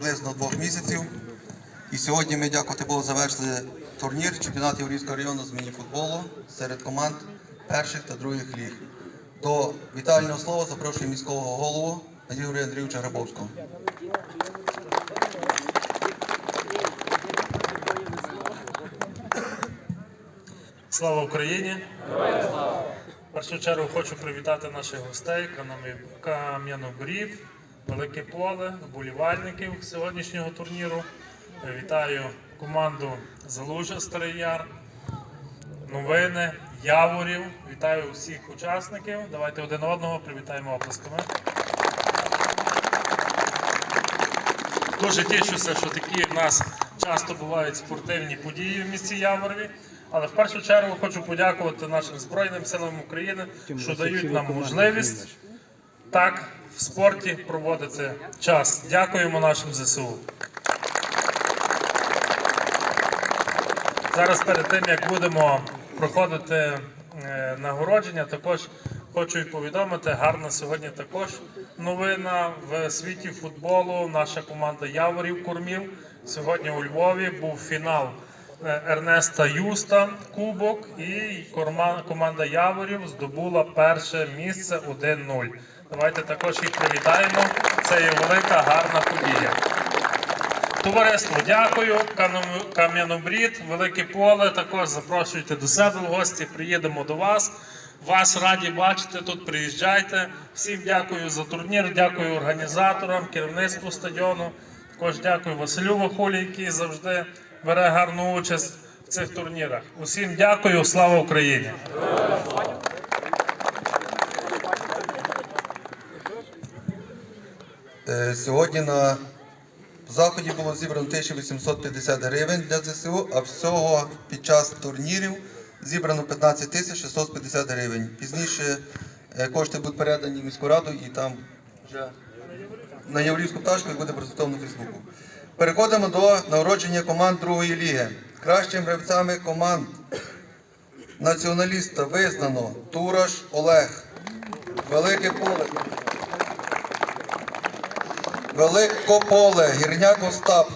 приблизно двох місяців. І сьогодні ми, дякувати Богу, завершили турнір чемпіонат Єврейського району з мініфутболу серед команд перших та других ліг. До вітального слова запрошую міського голову Ігоря Андрійовича Грабовського. Слава Україні! В першу чергу хочу привітати наших гостей, Кам'яногорів, Велике Поле, вболівальників сьогоднішнього турніру. Вітаю команду Залужа Старий Яр, новини, Яворів. Вітаю усіх учасників. Давайте один одного привітаємо оплесками. Дуже тішуся, що такі в нас часто бувають спортивні події в місті Яворові. Але в першу чергу хочу подякувати нашим Збройним силам України, що дають нам можливість так в спорті проводити час. Дякуємо нашим ЗСУ. Зараз перед тим як будемо проходити е, нагородження, також хочу і повідомити, гарна сьогодні також новина в світі футболу. Наша команда Яворів Курмів сьогодні у Львові був фінал е, Ернеста Юста Кубок, і команда Яворів здобула перше місце 1-0. Давайте також їх привітаємо. Це є велика гарна подія. Товариство, дякую. Кам'янобрід, Велике Поле. Також запрошуйте до себе в гості. Приїдемо до вас. Вас раді бачити тут. Приїжджайте. Всім дякую за турнір. Дякую організаторам, керівництву стадіону. Також дякую Василю Вахулі, який завжди бере гарну участь в цих турнірах. Усім дякую. Слава Україні! Сьогодні на заході було зібрано 1850 гривень для ЗСУ, а всього під час турнірів зібрано 15 тисяч 650 гривень. Пізніше е, кошти будуть передані в міську раду і там вже на Єврейську пташку буде презентовано на Фейсбуку. Переходимо до нагородження команд другої ліги. Кращими гравцями команд націоналіста визнано Тураш Олег, Велике Поле. Великополе, Гірняк Остап.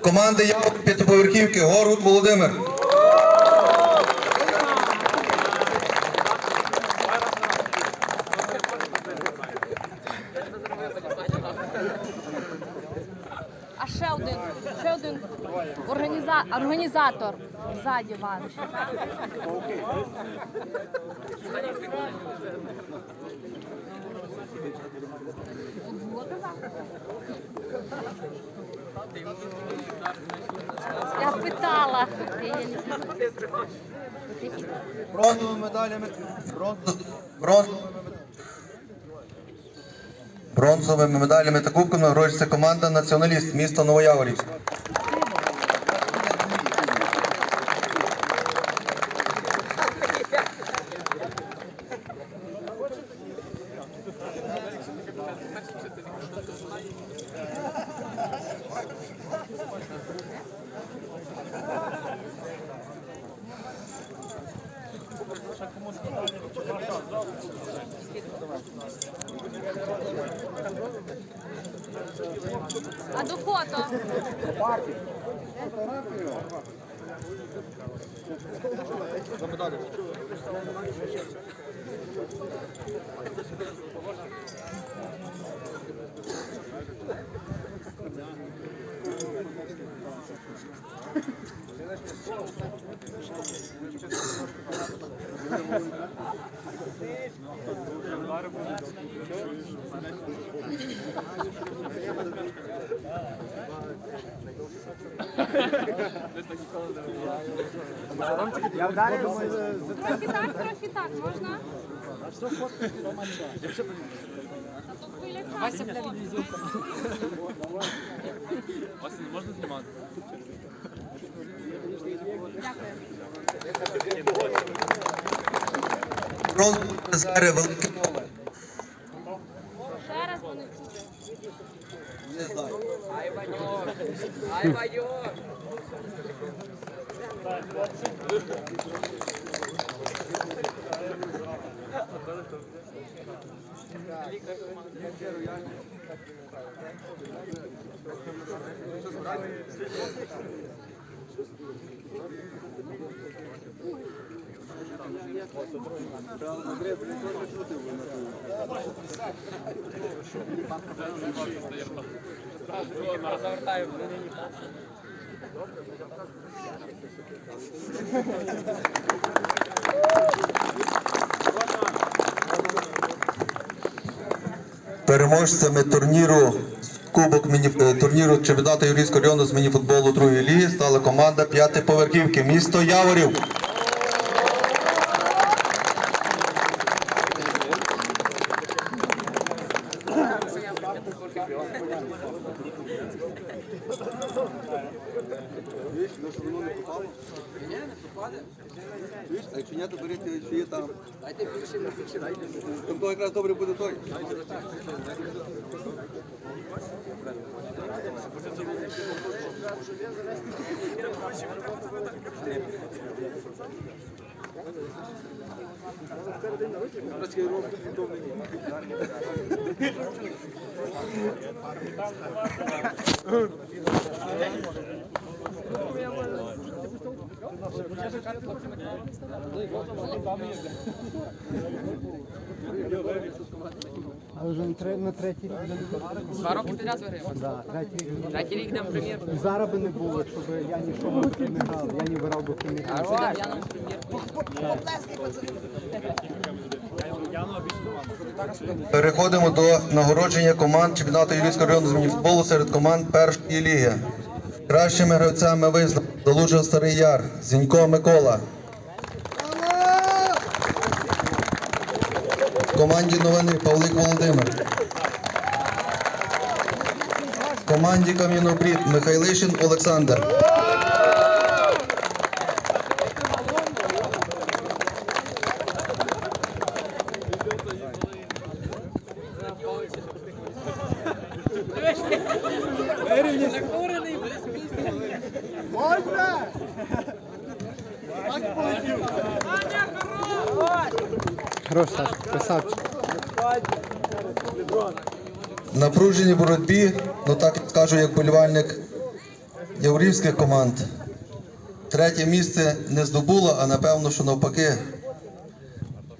Команди Команда п'ятиповерхівки, Горгут Володимир. а ще один, ще один організа... організатор ззаді вас. Я питала. Бронзовими медалями. бронз- бронз- Бронзовими медалями та кубками нагороджується команда Націоналіст міста Новояворівськ. А до фото. Трохи так, трохи так, можна? А все фотки до то хвиля часу виходить. Можна знімати? Дякую. Бронзові Велике Поле. Вони чути. Не знаю. Ай, майор! Ай, майор! Переможцями турніру Кубок міні... е, турніру чемпіонату Юрійського району з мініфутболу другої ліги стала команда п'ятиповерхівки місто Яворів. Чуєш? А якщо ні, то беріть, що є там. Дайте більше, більше дайте. То якраз добре буде той. А вже на, третій рік. Два роки підряд виграємо. Да, третій рік. в прем'єр. зараз би не було, якщо б я нічого не грав, я не вирав би прем'єр. А що Яном прем'єр? Переходимо до нагородження команд чемпіонату Юрійського району з мініфутболу серед команд першої ліги. Кращими гравцями визнано Залужа Старий Яр, Зінько Микола. В команді новини Павлик Володимир. В команді Кам'янобрід Михайлишин Олександр. Хорош, Саш, красавчик. В напруженій боротьбі, ну так скажу, як болівальник яворівських команд. Третє місце не здобула, а напевно, що навпаки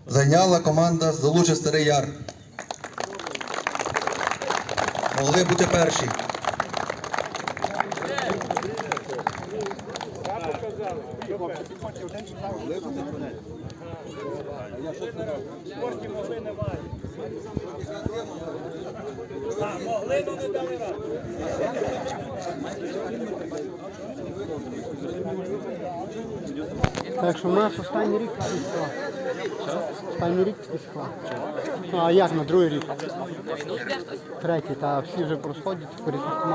зайняла команда Залуче Старий Яр. Могли бути перші. Так що наш останній рік пішла. Останній рік пішла. Ну а як на другий рік? Третій, та всі вже розходять в різних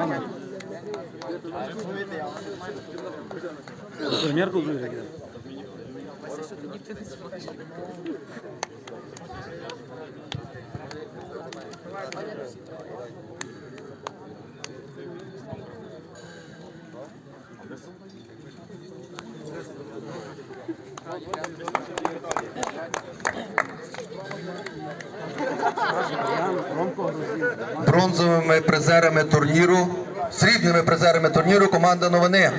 Бронзовими призерами турніру, срібними призерами турніру команда новини.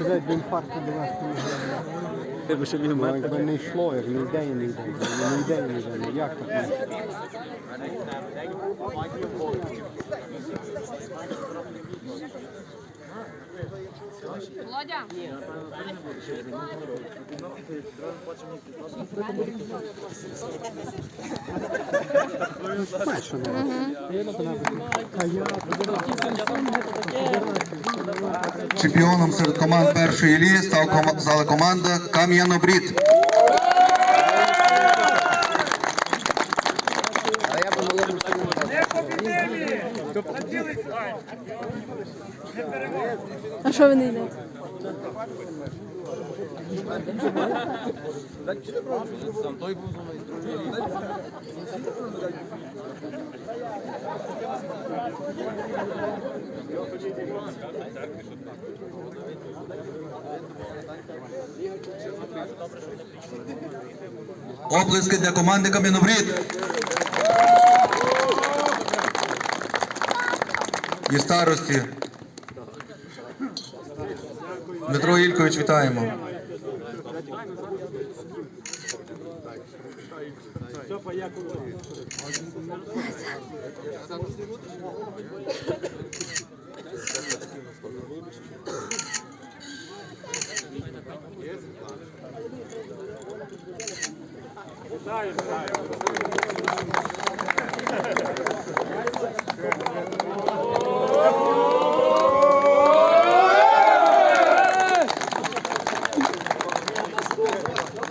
Блять, до інфаркту довести не. Тебе ще Ну, якби не йшло, як не йде і не йде. Не йде і не йде. Ну як так? Володя, Знаєш, Чемпіоном серед команд першої ліги став стала команда Кам'янобрід. Що ви не йдете? Оплески для команди Кам'янобрід. І старості. Дмитро Ількович, вітаємо.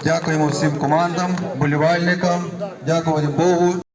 Дякуємо всім командам, болівальникам, дякуємо Богу.